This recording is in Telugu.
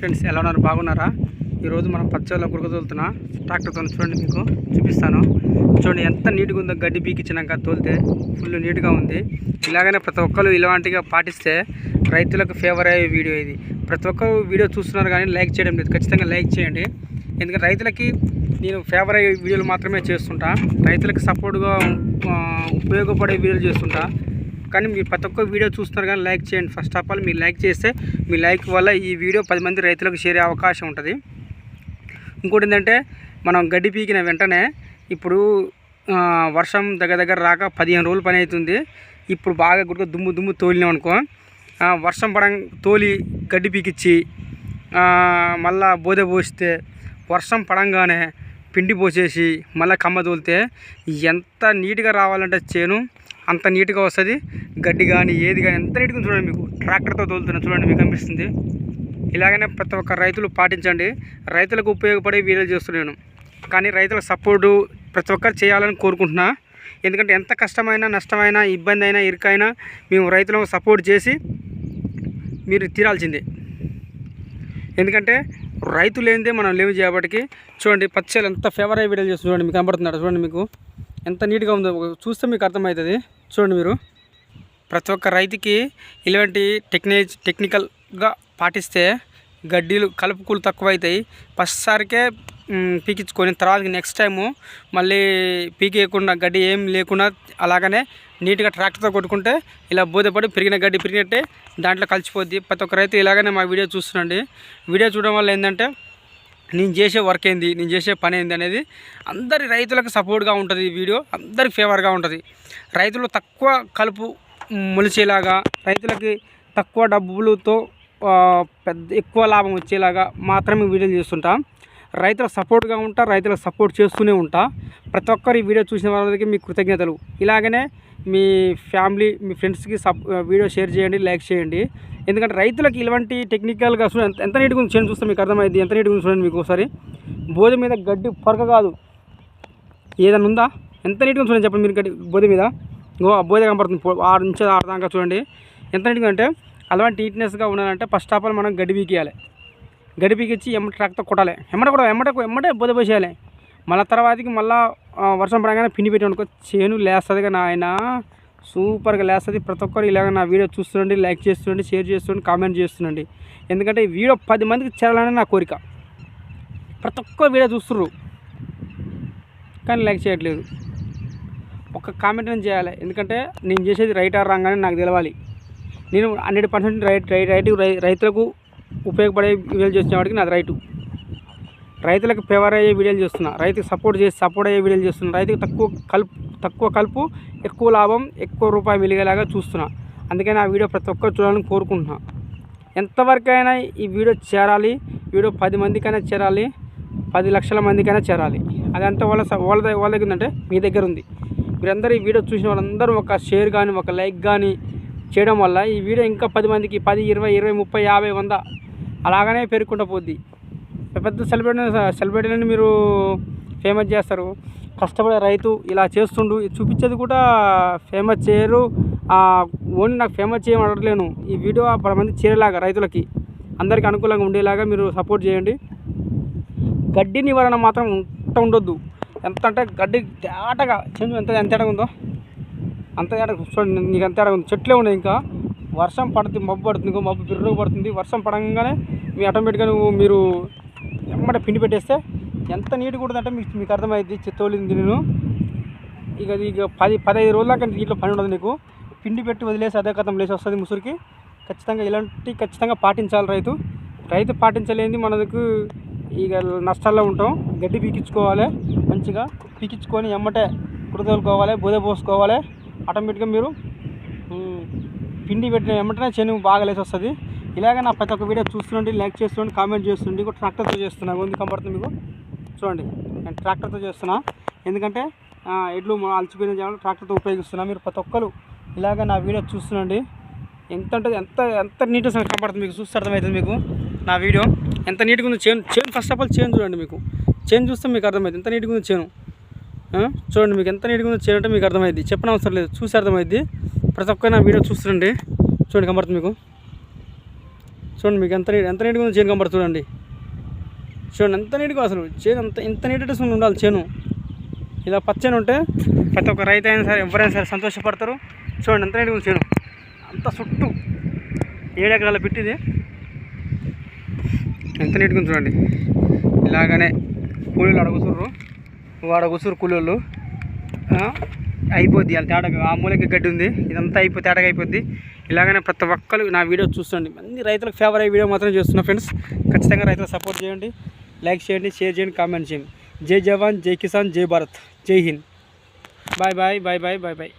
ఫ్రెండ్స్ ఎలా ఉన్నారు? బాగున్నారా? ఈరోజు మనం పచ్చళ్ళ గురకదోలుతున్నా ట్రాక్టర్తో చూడండి మీకు చూపిస్తాను. చూడండి ఎంత నీట్గా ఉందో గడ్డి పీకిచ్చినాక తోలితే ఫుల్ నీట్గా ఉంది. ఇలాగనే ప్రతి ఒక్కరు ఇలాంటిగా పాటిస్తే రైతులకు ఫేవర్ అయ్యే వీడియో ఇది. ప్రతి ఒక్కరు వీడియో చూస్తున్నారు కానీ లైక్ చేయడం లేదు. ఖచ్చితంగా లైక్ చేయండి. ఎందుకంటే రైతులకి నేను ఫేవర్ అయ్యే వీడియోలు మాత్రమే చేస్తుంటా. రైతులకు సపోర్ట్గా ఉపయోగపడే వీడియోలు చేస్తుంటా. కానీ మీరు ప్రతి ఒక్క వీడియో చూస్తున్నారు కానీ లైక్ చేయండి. ఫస్ట్ ఆఫ్ ఆల్ మీరు లైక్ చేస్తే మీ లైక్ వల్ల ఈ వీడియో పది మంది రైతులకు చేరే అవకాశం ఉంటుంది. ఇంకోటి ఏంటంటే మనం గడ్డి పీకిన వెంటనే ఇప్పుడు వర్షం దగ్గర దగ్గర రాక పదిహేను రోజులు పని అవుతుంది. ఇప్పుడు బాగా గుర్తు దుమ్ము దుమ్ము తోలినాం అనుకో వర్షం పడం తోలి గడ్డి పీకిచ్చి మళ్ళా బోదె పోస్తే వర్షం పడంగానే పిండి పోసేసి మళ్ళీ కమ్మ తోలితే ఎంత నీట్గా రావాలంటే చేను అంత నీట్గా వస్తుంది. గడ్డి కానీ ఏది కానీ ఎంత నీట్గా చూడండి మీకు. ట్రాక్టర్తో తోలుతున్నా చూడండి మీకు కనిపిస్తుంది ఇలాగనే ప్రతి ఒక్క రైతులు పాటించండి. రైతులకు ఉపయోగపడే వీడియోలు చేస్తున్నాను కానీ రైతుల సపోర్టు ప్రతి ఒక్కరు చేయాలని కోరుకుంటున్నా. ఎందుకంటే ఎంత కష్టమైనా నష్టమైనా ఇబ్బంది అయినా ఇరుకైనా మేము రైతులకు సపోర్ట్ చేసి మీరు తీరాల్సిందే. ఎందుకంటే రైతు లేనిదే మనం లేవు చేయబట్టికి చూడండి పచ్చలు ఎంత ఫేవర్ అయ్యే వీడియోలు చేస్తుంది చూడండి మీకు కనబడుతున్నాడు చూడండి మీకు? ఎంత నీట్గా ఉందో చూస్తే మీకు అర్థమవుతుంది. చూడండి మీరు. ప్రతి ఒక్క రైతుకి ఇలాంటి టెక్నిక్ టెక్నికల్గా పాటిస్తే గడ్డీలు కలుపుకులు తక్కువ అవుతాయి ఫస్ట్ పీకించుకొని తర్వాత నెక్స్ట్ టైము మళ్ళీ పీకేయకుండా గడ్డి ఏం లేకుండా అలాగనే నీట్గా ట్రాక్టర్తో కొట్టుకుంటే ఇలా బోధపడి పెరిగిన గడ్డి పెరిగినట్టే దాంట్లో కలిసిపోద్ది. ప్రతి ఒక్క రైతు ఇలాగనే మా వీడియో చూస్తుండండి. వీడియో చూడడం వల్ల ఏంటంటే నేను చేసే వర్క్ ఏంది నేను చేసే పని ఏంది అనేది అందరి రైతులకు సపోర్ట్గా ఉంటుంది ఈ వీడియో అందరికి ఫేవర్గా ఉంటుంది. రైతులు తక్కువ కలుపు మొలిచేలాగా రైతులకి తక్కువ డబ్బులతో పెద్ద ఎక్కువ లాభం వచ్చేలాగా మాత్రమే వీడియోలు చేస్తుంటా. రైతులకు సపోర్ట్గా ఉంటా రైతులకు సపోర్ట్ చేస్తూనే ఉంటా. ప్రతి ఒక్కరు ఈ వీడియో చూసిన వాళ్ళకి మీ కృతజ్ఞతలు. ఇలాగనే మీ ఫ్యామిలీ మీ ఫ్రెండ్స్కి సప్ వీడియో షేర్ చేయండి లైక్ చేయండి. ఎందుకంటే రైతులకు ఇలాంటి టెక్నికల్గా చూడండి ఎంత- నీట్గా ఉంది చేను చూస్తే మీకు అర్థమైంది ఎంత నీట్గా ఉంది చూడండి మీకు ఒకసారి. బోధ మీద గడ్డి పొరక కాదు. ఏదైనా ఉందా? ఎంత నీట్గా చూడండి చెప్పండి మీరు గడ్డి బోధ మీద. గో ఆ బోధ కనపడుతుంది ఆరు నుంచి ఆరు దాకా చూడండి. ఎంత నీట్గా అంటే అలాంటి నీట్నెస్గా ఉండాలంటే ఫస్ట్ ఆఫ్ ఆల్ మనం గడ్డి పీకేయాలి. గడ్డి పీకిచ్చి ఎమ్మట ట్రాక్టర్ కొట్టాలి. ఎమ్మట కూడా ఎమ్మట ఎమ్మటే బోధ పోసేయాలి. మళ్ళీ తర్వాతకి మళ్ళీ వర్షం పడగానే పిండి పెట్టి అనుకో చేను లేస్తుంది కానీ ఆయన సూపర్గా లేస్తుంది. ప్రతి ఒక్కరు ఇలాగ నా వీడియో చూస్తుండండి లైక్ చేస్తుండండి షేర్ చేస్తుండండి కామెంట్ చేస్తుండండి. ఎందుకంటే ఈ వీడియో పది మందికి చేరాలని నా కోరిక. ప్రతి ఒక్క వీడియో చూస్తుర్రు. కానీ లైక్ చేయట్లేదు. ఒక కామెంట్ నేను చేయాలి. ఎందుకంటే నేను చేసేది రైట్ ఆర్ రాంగ్ అని నాకు తెలవాలి. నేను hundred percent right right right రైతులకు ఉపయోగపడే వీడియోలు చేసిన వాడికి నాది రైటు. రైతులకు ఫేవర్ అయ్యే వీడియోలు చేస్తున్నా. రైతుకు సపోర్ట్ చేసి సపోర్ట్ అయ్యే వీడియోలు చేస్తున్నా. రైతుకు తక్కువ కలుపు తక్కువ కలుపు ఎక్కువ లాభం ఎక్కువ రూపాయి వెలిగేలాగా చూస్తున్నా. అందుకని ఆ వీడియో ప్రతి ఒక్కరు చూడాలని కోరుకుంటున్నా. ఎంతవరకైనా ఈ వీడియో చేరాలి వీడియో పది మందికైనా చేరాలి పది లక్షల మందికైనా చేరాలి. అదంతా వాళ్ళ స- వాళ్ళ దగ్గర వాళ్ళ దగ్గర ఉందంటే మీ దగ్గర ఉంది. మీరందరూ ఈ వీడియో చూసిన వాళ్ళందరూ ఒక షేర్ కానీ ఒక లైక్ కానీ చేయడం వల్ల ఈ వీడియో ఇంకా పది మందికి పది ఇరవై ఇరవై ముప్పై యాభై వంద అలాగనే పేర్కొంటూ పోద్ది. పెద్ద పెద్ద సెలబ్రిటీ సెలబ్రిటీలను మీరు ఫేమస్ చేస్తారు. కష్టపడే రైతు ఇలా చేస్తుండు చూపించేది కూడా ఫేమస్ చేయరు. ఓన్లీ నాకు ఫేమస్ చేయమని అడగలేను ఈ వీడియో పది మంది చేరేలాగా రైతులకి. అందరికీ అనుకూలంగా ఉండేలాగా మీరు సపోర్ట్ చేయండి. గడ్డి నివారణ మాత్రం ఉంట ఉండొద్దు. ఎంత అంటే గడ్డి తేటగా చెండు ఎంత ఎంత తేటగా ఉందో? అంత తేటగా చూడండి నీకు ఎంత తేటగా ఉంది? చెట్లే ఉన్నాయి ఇంకా. వర్షం పడుతుంది మబ్బు పడుతుంది ఇంకో మబ్బు బిర్రుగా పడుతుంది. వర్షం పడంగానే మీ ఆటోమేటిక్గా నువ్వు మీరు ఎమ్మటే పిండి పెట్టేస్తే ఎంత నీట్గా ఉంటుందంటే మీకు మీకు అర్థమైంది తోలింది నేను. ఇక అది ఇక పది పదహైదు రోజుల దాకా దీంట్లో పని ఉండదు నీకు. పిండి పెట్టి వదిలేసి అదే కథం లేచి వస్తుంది ముసురికి. ఖచ్చితంగా ఇలాంటి ఖచ్చితంగా పాటించాలి రైతు. రైతు పాటించలేని మనకు ఇక నష్టాల్లో ఉంటాం. గడ్డి పీకించుకోవాలి మంచిగా. పీకించుకొని ఎమ్మటే కుడతోలుకోవాలి బుద పోసుకోవాలి. ఆటోమేటిక్గా మీరు పిండి పెట్టిన ఎమ్మటనే చేను బాగా లేచి వస్తుంది. ఇలాగే నా ప్రతి ఒక్క వీడియో చూస్తుండండి లైక్ చేస్తుండండి కామెంట్ చేస్తుండండి. కూడా ట్రాక్టర్తో చేస్తున్నా. ఉంది కనబడుతుంది మీకు? చూడండి నేను ట్రాక్టర్తో చేస్తున్నా. ఎందుకంటే ఎడ్లు మా అలసిపోయిన ట్రాక్టర్తో ఉపయోగిస్తున్నా. మీరు ప్రతి ఒక్కరు ఇలాగ నా వీడియో చూస్తుండండి. ఎంత అంటే ఎంత ఎంత నీట్గా కనపడుతుంది మీకు చూస్తే అర్థమవుతుంది మీకు నా వీడియో. ఎంత నీట్గా ఉందో చేను చేను ఫస్ట్ ఆఫ్ ఆల్ చేను చూడండి మీకు. చేను చూస్తే మీకు అర్థమైంది ఎంత నీట్గా ఉందో చేను. చూడండి మీకు ఎంత నీట్గా ఉందో చేను అంటే మీకు అర్థమైంది చెప్పిన అవసరం లేదు చూసి అర్థమైంది ప్రతి ఒక్కరు నా వీడియో చూస్తుండండి. చూడండి కనబడుతుంది మీకు. చూడండి మీకు ఎంత నీట్ ఎంత నీట్గా ఉందో చేను కనబడుతుంది చూడండి ఎంత నీట్గా అసలు. చేను అంత ఇంత నీట్ అసలు ఉండాలి చేను. ఇలా పచ్చని ఉంటే ప్రతి ఒక్క రైతు అయినా సరే ఎవరైనా సరే సంతోషపడతారు. చూడండి ఎంత నీట్గా ఉంది చేను. అంత చుట్టూ ఏడు ఎకరాల పెట్టింది ఎంత నీట్గా చూడండి. ఇలాగనే కూలీలు అడగుతుర్రు. వాడ కూసురు కూలీళ్ళు అయిపోద్ది వాళ్ళ తేటగా ఆ మూలకి గడ్డి ఉంది. ఇదంతా అయిపోయి తేటగా అయిపోద్ది. ఇలాగనే ప్రతి ఒక్కరు నా వీడియో చూస్తుండీ అన్ని రైతులకు ఫేవర్ అయ్యే వీడియో మాత్రం చేస్తున్నా ఫ్రెండ్స్ ఖచ్చితంగా రైతులకు సపోర్ట్ చేయండి. Like share share and comment same जय जवान, जय किसान, जय भारत। जय Hind. Bye bye bye bye bye bye